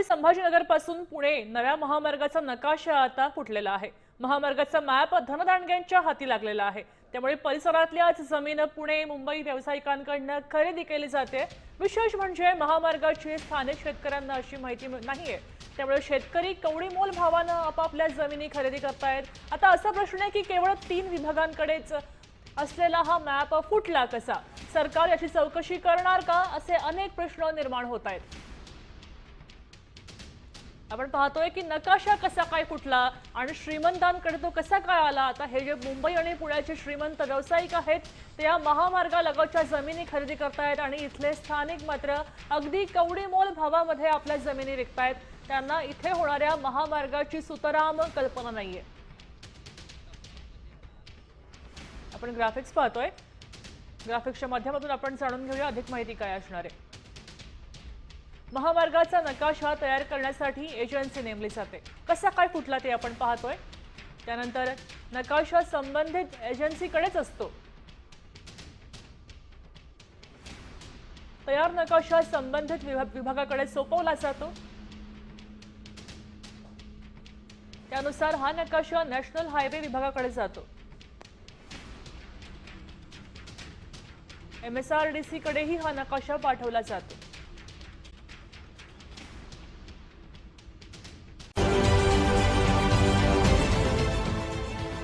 छत्रपती संभाजीनगरपासून पुणे नव्या महामार्गाचा नकाशा आता फुटलेला आहे. महामार्गाचा मॅप धनदांडग्यांच्या हाती लागलेला आहे. त्यामुळे परिसरातल्याच जमीन पुणे मुंबई व्यावसायिकांकडनं खरेदी केली जाते. विशेष म्हणजे महामार्गाची स्थानिक शेतकऱ्यांना अशी माहिती नाहीये. त्यामुळे शेतकरी कवडी मोल भावानं आपापल्या जमिनी खरेदी करतायत. आता असा प्रश्न आहे की केवळ तीन विभागांकडेच असलेला हा मॅप फुटला कसा? सरकार याची चौकशी करणार का? असे अनेक प्रश्न निर्माण होत आहेत. आपण पाहतोय की नकाशा कसा काय फुटला आणि श्रीमंतांकडे तो कसा काय आला? आता हे जे मुंबई आणि पुण्याचे श्रीमंत व्यावसायिक आहेत ते या महामार्गालगतच्या जमिनी खरेदी करतायत आणि इथले स्थानिक मात्र अगदी कवडीमोल भावामध्ये आपल्या जमिनी विकतायत. त्यांना इथे होणाऱ्या महामार्गाची सुतराम कल्पना नाहीये. आपण ग्राफिक्स पाहतोय. ग्राफिक्सच्या माध्यमातून आपण जाणून घेऊया अधिक माहिती काय असणार आहे. महामार्गाचा नकाशा तयार करण्यासाठी एजन्सी नेमली जाते. कसा काय फुटला ते आपण पाहतोय. त्यानंतर नकाशा संबंधित एजन्सीकडेच असतो. तयार नकाशा संबंधित विभागाकडे सोपवला जातो. त्यानुसार हा नकाशा नॅशनल हायवे विभागाकडे जातो. M S R D C कडेही हा नकाशा पाठवला जातो.